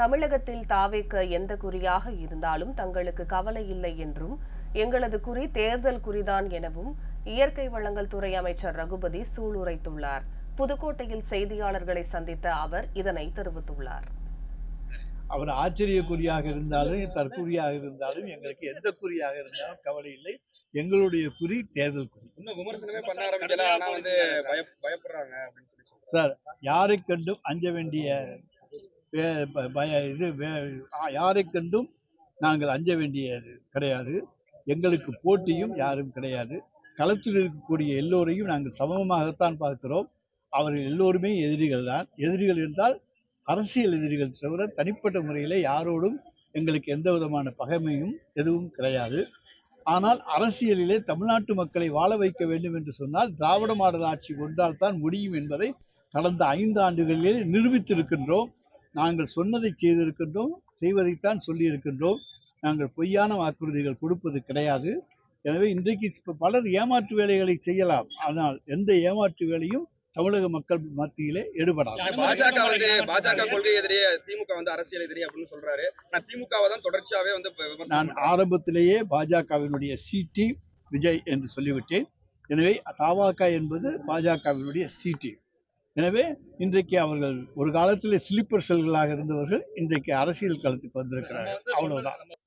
தமிழகத்தில் தாவேக்க எந்த குறியாக இருந்தாலும் தங்களுக்கு கவலை இல்லை என்றும் எங்களது குறி தேர்தல் குறிதான் எனவும் இயற்கை வளங்கள் துறை அமைச்சர் ரகுபதி சூளுரைத்துள்ளார். புதுக்கோட்டையில் செய்தியாளர்களை சந்தித்த அவர் இதனை தெரிவித்துள்ளார். அவர் ஆச்சரியக்குறியாக இருந்தாலும் தற்குறியாக இருந்தாலும் எங்களுக்கு எந்த குறியாக இருந்தாலும் கவலை இல்லை. எங்களுடைய குறி தேர்தல் குறி. இன்னும் விமர்சனமே பண்ண ஆரம்பிக்கல ஆனா வந்து பய பயப்படுறாங்க. சார் யாரை கண்டும் அஞ்ச வேண்டிய பய இது வே- ஆ, யாரை கண்டும் நாங்கள் அஞ்ச வேண்டியது கிடையாது. எங்களுக்கு போட்டியும் யாரும் கிடையாது. களத்தில் இருக்கக்கூடிய எல்லோரையும் நாங்கள் சமமாகத்தான் பார்க்கிறோம். அவர்கள் எல்லோருமே எதிரிகள் தான். எதிரிகள் என்றால் அரசியல் எதிரிகள் தவிர தனிப்பட்ட முறையில் யாரோடும் எங்களுக்கு எந்த விதமான பகைமையும் எதுவும் கிடையாது. ஆனால் அரசியலிலே தமிழ்நாட்டு மக்களை வாழ வைக்க வேண்டும் என்று சொன்னால் திராவிட மாடல் ஆட்சி கொண்டால் தான் முடியும் என்பதை கடந்த ஐந்து ஆண்டுகளிலே நிரூபித்திருக்கின்றோம். நாங்கள் சொன்னதை செய்திருக்கின்றோம் செய்வதைத்தான் சொல்லியிருக்கின்றோம். நாங்கள் பொய்யான வாக்குறுதிகள் கொடுப்பது கிடையாது. எனவே இன்றைக்கு இப்ப பலர் ஏமாற்று வேலைகளை செய்யலாம். ஆனால் எந்த ஏமாற்று வேலையும் தமிழக மக்கள் மத்தியிலே எடுபடாது பாஜக வந்து பாஜக கொள்கை எதிரியே திமுக வந்து அரசியல் எதிரி அப்படின்னு சொல்றாரு. ஆனா திமுகவை தான் தொடர்ச்சியாவே வந்து நான். ஆரம்பத்திலேயே பாஜகவினுடைய சிடி விஜய் என்று சொல்லிவிட்டேன். எனவே தவாக என்பது பாஜகவினுடைய சிடி எனவே இன்றைக்கு அவர்கள் ஒரு காலத்தில் ஸ்லீப்பர் செல்களாக இருந்தவர்கள் இன்றைக்கு அரசியல் களத்துக்கு வந்திருக்கிறார்கள். அவ்வளவுதான்.